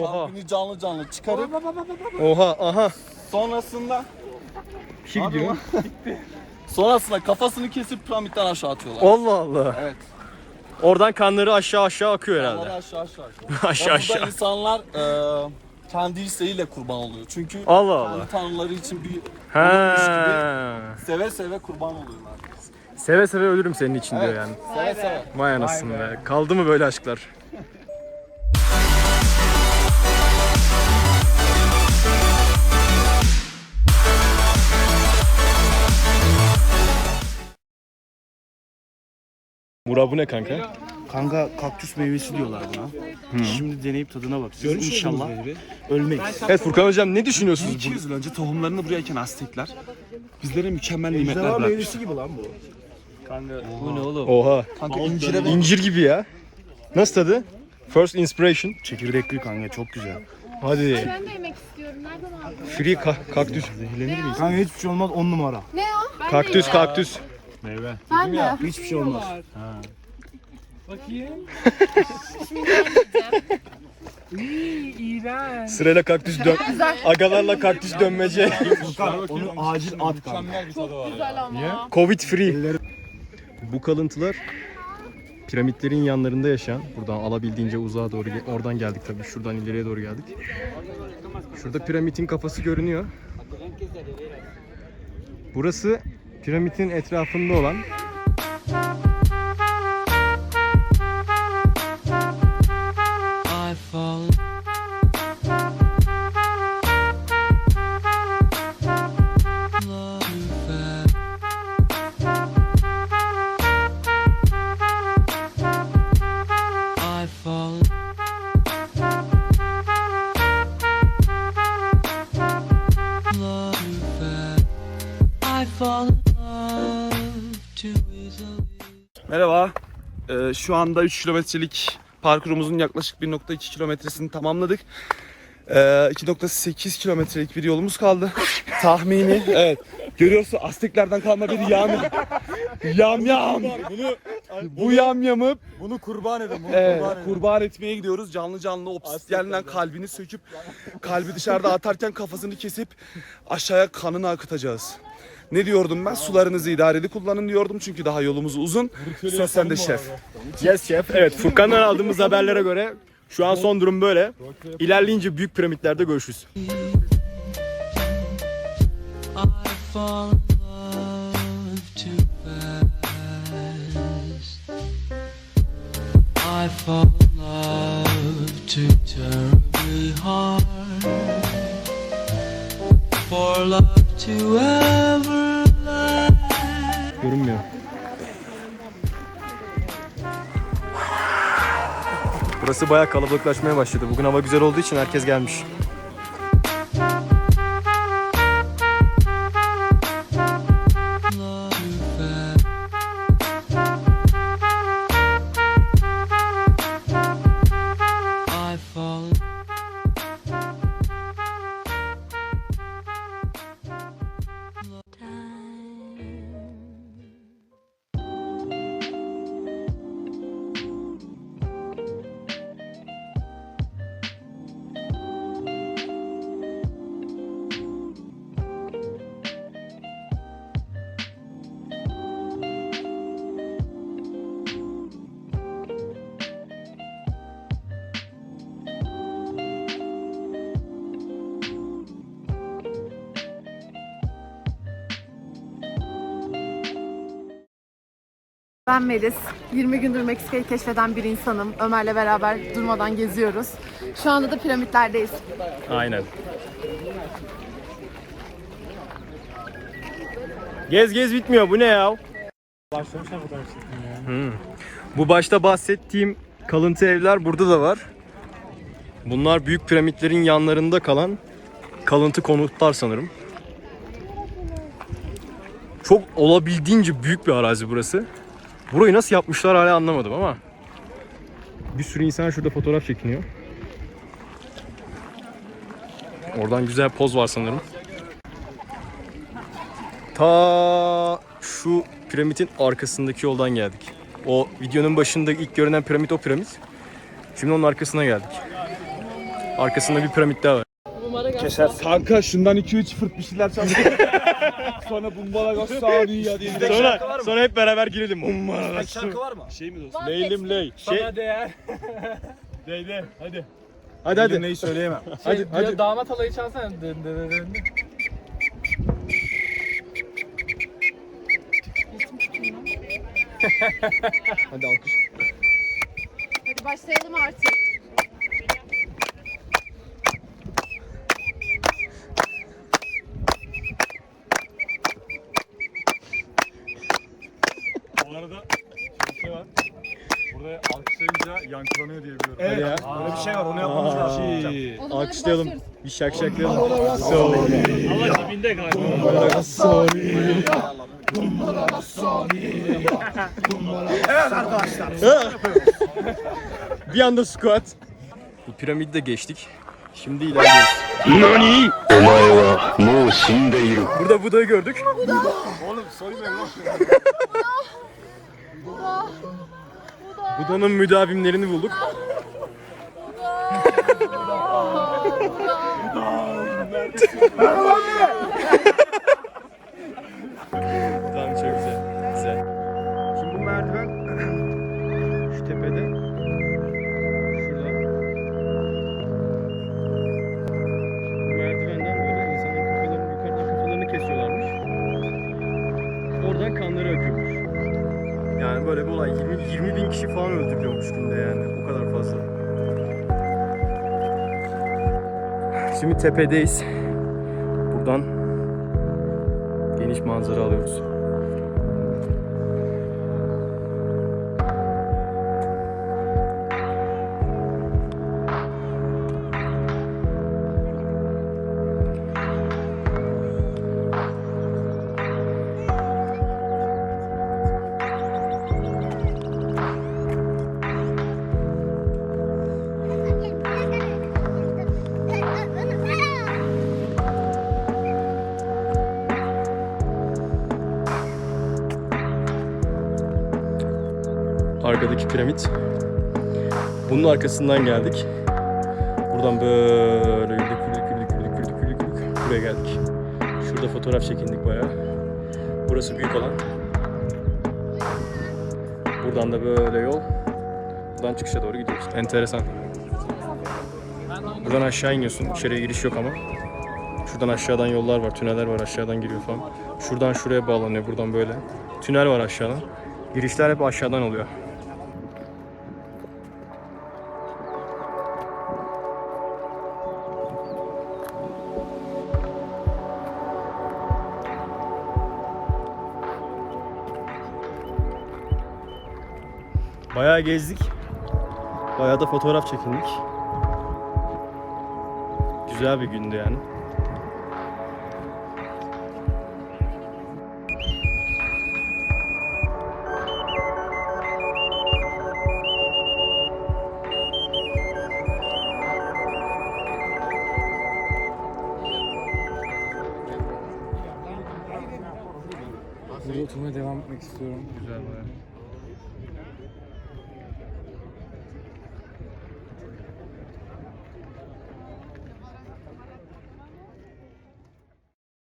Oha. kalbini canlı canlı çıkarıp Oha aha. sonrasında Bir şey gidiyor. sonrasında kafasını kesip piramitten aşağı atıyorlar. Allah Allah. Evet. Oradan kanları aşağı aşağı akıyor Onları herhalde. aşağı aşağı. aşağı Ve burada aşağı. insanlar e, kendi isteğiyle kurban oluyor. Çünkü Allah Allah. kendi tanrıları için bir Ha. seve seve kurban oluyorlar. Seve seve ölürüm senin için diyor yani. Seve seve. Vay anasını be. Kaldı mı böyle aşklar? Murat bu ne kanka? Kanka kaktüs meyvesi diyorlar buna. Şimdi deneyip tadına bak. Siz inşallah ölmeyiz. Evet Furkan hocam ne düşünüyorsunuz? 200 yıl önce tohumlarını buraya eken Aztekler bizlere mükemmel nimetler meyvesi gibi lan bu. Bu ne oğlum? Oha. Kanka incire de İncir gibi ya. Nasıl tadı? First inspiration. Çekirdekli kanka çok güzel. Hadi. Ben de yemek istiyorum. Nereden aldın? Free ka- kaktüs. Kanka hiçbir şey olmaz 10 numara. Ne o? Ben Kaktüs de kaktüs. Ben de. Hiçbir şey olmaz. Sırayla kaktüs dön. Agalarla kaktüs dönmece. Onu acil at kanka. Güzel ama. Covid free. Bu kalıntılar piramitlerin yanlarında yaşayan, buradan alabildiğince uzağa doğru, oradan geldik tabii, şuradan ileriye doğru geldik. Şurada piramidin kafası görünüyor. Burası piramidin etrafında olan Ee, şu anda 3 kilometrelik parkurumuzun yaklaşık 1.2 kilometresini tamamladık. Ee, 2.8 kilometrelik bir yolumuz kaldı. Tahmini evet. Görüyorsun Azteklerden kalma bir yam yam yam. Bu yamyamı bunu kurban edin. Bunu Evet, kurban etmeye gidiyoruz. Canlı canlı obsidyenle kalbini söküp kalbi dışarıda atarken kafasını kesip aşağıya kanını akıtacağız. Ne diyordum ben? Sularınızı idareli kullanın diyordum çünkü daha yolumuz uzun. Söz sende şef. Yes Chef. Evet Furkan'dan aldığımız haberlere göre şu an son durum böyle. İlerleyince büyük piramitlerde görüşürüz. fall in love too fast. I fall in love too terribly hard for love. Görünmüyor. Burası bayağı kalabalıklaşmaya başladı. Bugün hava güzel olduğu için herkes gelmiş. Ben Melis. 20 gündür Meksika'yı keşfeden bir insanım. Ömer'le beraber durmadan geziyoruz. Şu anda da piramitlerdeyiz. Aynen. Gez gez bitmiyor. Bu ne ya? Hmm. Bu başta bahsettiğim kalıntı evler burada da var. Bunlar büyük piramitlerin yanlarında kalan kalıntı konutlar sanırım. Çok olabildiğince büyük bir arazi burası. Burayı nasıl yapmışlar hala anlamadım ama. Bir sürü insan şurada fotoğraf çekiniyor. Oradan güzel poz var sanırım. Ta şu piramidin arkasındaki yoldan geldik. O videonun başında ilk görünen piramit o piramit. Şimdi onun arkasına geldik. Arkasında bir piramit daha var. Kanka şundan 2-3 fırt bir şeyler çaldı. Sonra bumbala gösterdi ya diye. Sonra, sonra hep beraber girelim. Ummara. Şarkı var mı? Şey mi dostum? Leylim ley. Şey, Sana değer. hadi. Hadi hadi. Neyi söyleyemem. Hadi hadi. Damat alayı çalsana. Dın dın dın dın. Hadi alkış. Hadi başlayalım artık. Bu arada bir şey var. Burada alkışlayınca yankılanıyor diye biliyorum. Evet. ya. Öyle bir şey var onu yapmamız lazım. Alkışlayalım. Bir şak şaklayalım. Allah dibinde galiba. Bir anda squat. Bu piramidi de geçtik. Şimdi ilerliyoruz. Burada Buda'yı gördük. Buda'nın müdavimlerini bulduk. tamam çok güzel. Güzel. Şimdi bu merdiven şu tepede şurada bu merdivenden böyle insanların kafalarını yukarıdan kafalarını kesiyorlarmış. Oradan kanları akıyormuş. Yani böyle bir olay 20, 20 bin kişi falan öldürüyormuş günde yani o kadar fazla. Şimdi tepedeyiz. Buradan geniş manzara alıyoruz. Arkadaki piramit. Bunun arkasından geldik. Buradan böyle yürüdük, yürüdük, yürüdük, yürüdük, yürüdük, yürüdük. Buraya geldik. Şurada fotoğraf çekindik bayağı. Burası büyük alan. Buradan da böyle yol. Buradan çıkışa doğru gidiyoruz. Enteresan. Buradan aşağı iniyorsun. İçeriye giriş yok ama. Şuradan aşağıdan yollar var, tüneller var aşağıdan giriyor falan. Şuradan şuraya bağlanıyor, buradan böyle. Tünel var aşağıdan. Girişler hep aşağıdan oluyor. Bayağı gezdik. Bayağı da fotoğraf çekindik. Güzel bir gündü yani. Burada oturmaya devam etmek istiyorum. Güzel bayağı.